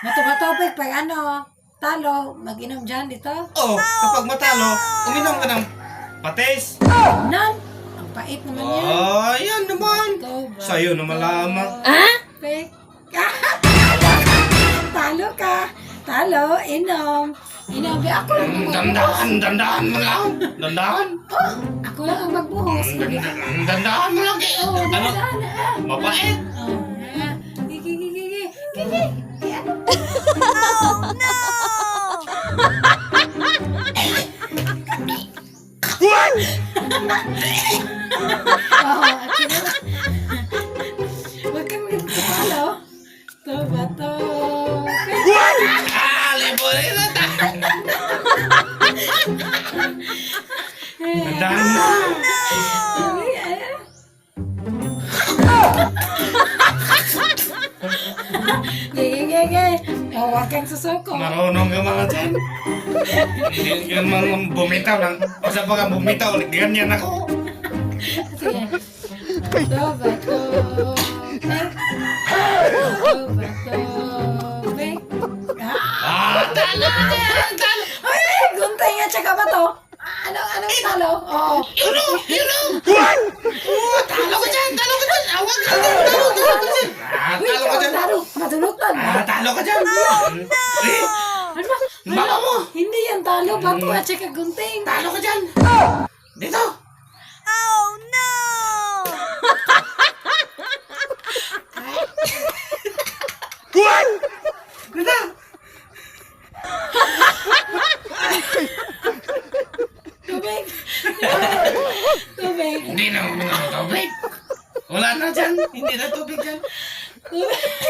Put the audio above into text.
Matupatopik pag ano, talo, mag-inom dyan dito. Oh, kapag matalo, uminom ka ng patis. Nan, ang pait naman yan. Oh, yan naman. Ba? Sa'yo naman lamang. Pek. Talo ka. Talo, inom. Inom. Be, Ako lang ang magbuhos. Dandahan, dandahan mo lang. Dandahan. Oh, ako lang ang magbuhos. Dandahan mo lang. eh. Oh, Ano? dahan, Na. Huwag kang magtalo. Ito ba to? Ah, na tayo. Dandahan mo. Oh, huwag kang susuko. Marunong ka mga dyan. Hindi yung mga bumitaw lang. Basta pag bumitaw, ganyan ako. Sige. Bato, bato. Bek. Bato, bato. Bek. Ah! Talo ka dyan. Talo. Ay, ay, guntay nga, tsaka bato. Ano, anong talo? Oo. Yun o, yun o. Oh, talo ka dyan, talo ka dyan. Awag ka dyan, talo, talo ka dyan. Ah, Uy, talo ka ikaw, dyan. talo. Madulutan. Ah, talo ka dyan. Eh, Ano ba? Baka mo. Hindi yan talo. Bato at tsaka gunting. talo ka dyan. Dito. Dito. Tubig. Tubig. Hindi na mga tubig. Wala na dyan. Hindi na tubig dyan. Tubig.